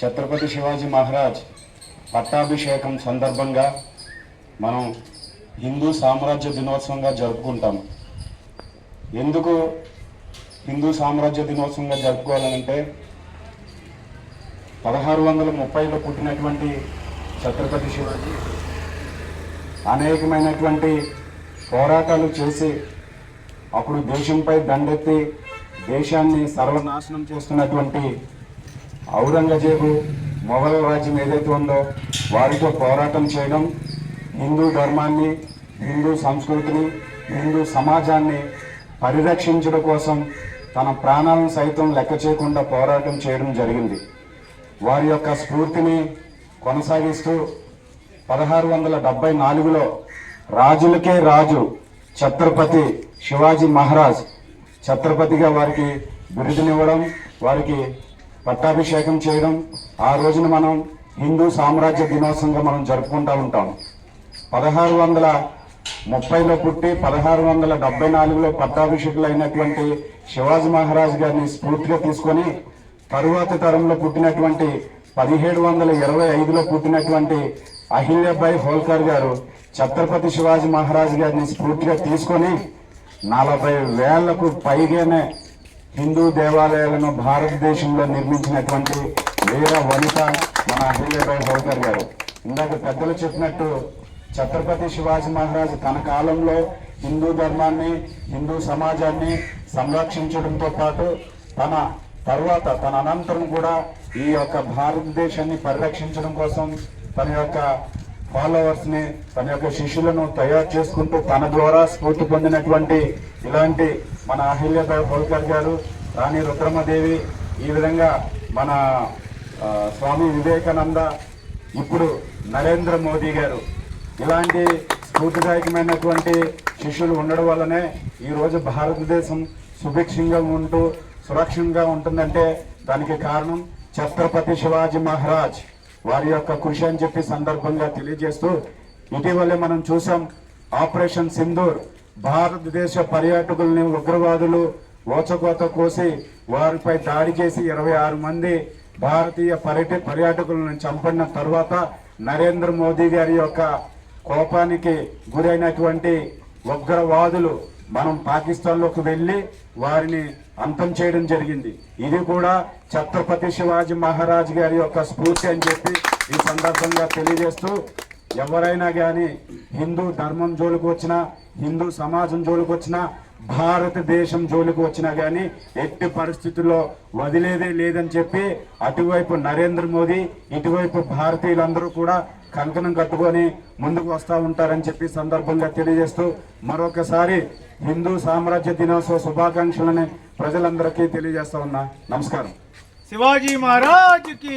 ఛత్రపతి శివాజీ మహారాజ్ పట్టాభిషేకం సందర్భంగా మనం హిందూ సామ్రాజ్య దినోత్సవంగా జరుపుకుంటాం. ఎందుకు హిందూ సామ్రాజ్య దినోత్సవంగా జరుపుకోవాలంటే పదహారు వందల ముప్పైలో పుట్టినటువంటి ఛత్రపతి శివాజీ అనేకమైనటువంటి పోరాటాలు చేసి అప్పుడు దేశంపై దండెత్తి దేశాన్ని సర్వనాశనం చేస్తున్నటువంటి ఔరంగజేబు మొఘల్ రాజ్యం ఏదైతే ఉందో వారితో పోరాటం చేయడం హిందూ ధర్మాన్ని హిందూ సంస్కృతిని హిందూ సమాజాన్ని పరిరక్షించడం కోసం తన ప్రాణాలను సైతం లెక్క చేయకుండా పోరాటం చేయడం జరిగింది. వారి యొక్క స్ఫూర్తిని కొనసాగిస్తూ పదహారు వందల డెబ్బై నాలుగులో రాజులకే రాజు ఛత్రపతి శివాజీ మహారాజ్ ఛత్రపతిగా వారికి బిరుదునివ్వడం వారికి పట్టాభిషేకం చేయడం ఆ రోజున మనం హిందూ సామ్రాజ్య దినోత్సవంగా మనం జరుపుకుంటూ ఉంటాం. పదహారు వందల ముప్పైలో పుట్టి పదహారు వందల డెబ్బై నాలుగులో పట్టాభిషేకులు అయినటువంటి శివాజీ మహారాజ్ గారిని స్ఫూర్తిగా తీసుకొని తరువాత తరంలో పుట్టినటువంటి పదిహేడు వందల ఇరవై ఐదులో పుట్టినటువంటి అహిల్యాబాయి హోల్కర్ గారు ఛత్రపతి శివాజీ మహారాజ్ గారిని స్ఫూర్తిగా తీసుకొని నలభై వేలకు పైగానే హిందూ దేవాలయాలను భారతదేశంలో నిర్మించినటువంటి వీర వనిత మన అహిల్యాబాయి హోల్కర్ గారు. ఇందాక పెద్దలు చెప్పినట్టు ఛత్రపతి శివాజీ మహారాజ్ తన కాలంలో హిందూ ధర్మాన్ని హిందూ సమాజాన్ని సంరక్షించడంతో పాటు తన తర్వాత తన అనంతరం కూడా ఈ యొక్క భారతదేశాన్ని పరిరక్షించడం కోసం తన యొక్క ఫాలోవర్స్ని తన యొక్క శిష్యులను తయారు చేసుకుంటూ తన ద్వారా స్ఫూర్తి పొందినటువంటి ఇలాంటి మన అహిల్యబాయి హోల్కర్ గారు రాణి రుద్రమదేవి ఈ విధంగా మన స్వామి వివేకానంద ఇప్పుడు నరేంద్ర మోదీ గారు. ఇలాంటి స్ఫూర్తిదాయకమైనటువంటి శిష్యులు ఉండడం వల్లనే ఈరోజు భారతదేశం సుభిక్షంగా ఉంటూ సురక్షంగా ఉంటుందంటే దానికి కారణం ఛత్రపతి శివాజీ మహారాజ్. వారి యొక్క కృషి అని చెప్పి సందర్భంగా తెలియజేస్తూ ఇటీవలే మనం చూసాం ఆపరేషన్ సింధూర్. భారతదేశ పర్యాటకుల్ని ఉగ్రవాదులు ఓచకోత కోసి వారిపై దాడి చేసి ఇరవై ఆరు మంది భారతీయ పర్యట పర్యాటకులను చంపడిన తర్వాత నరేంద్ర మోదీ గారి యొక్క కోపానికి గురైనటువంటి ఉగ్రవాదులు మనం పాకిస్తాన్లోకి వెళ్ళి వారిని అంతం చేయడం జరిగింది. ఇది కూడా ఛత్రపతి శివాజీ మహారాజ్ గారి యొక్క స్ఫూర్తి అని చెప్పి ఈ సందర్భంగా తెలియజేస్తూ ఎవరైనా కానీ హిందూ ధర్మం జోలికి వచ్చినా హిందూ సమాజం జోలికి వచ్చిన భారతదేశం జోలికి వచ్చినా కానీ ఎట్టి పరిస్థితుల్లో వదిలేదే లేదని చెప్పి అటువైపు నరేంద్ర మోదీ ఇటువైపు భారతీయులందరూ కూడా కంకణం కట్టుకొని ముందుకు వస్తూ ఉంటారని చెప్పి సందర్భంగా తెలియజేస్తూ మరొకసారి హిందూ సామ్రాజ్య దినోత్సవ శుభాకాంక్షలని ప్రజలందరికీ తెలియజేస్తా ఉన్నా. నమస్కారం. శివాజీ మహారాజ్కి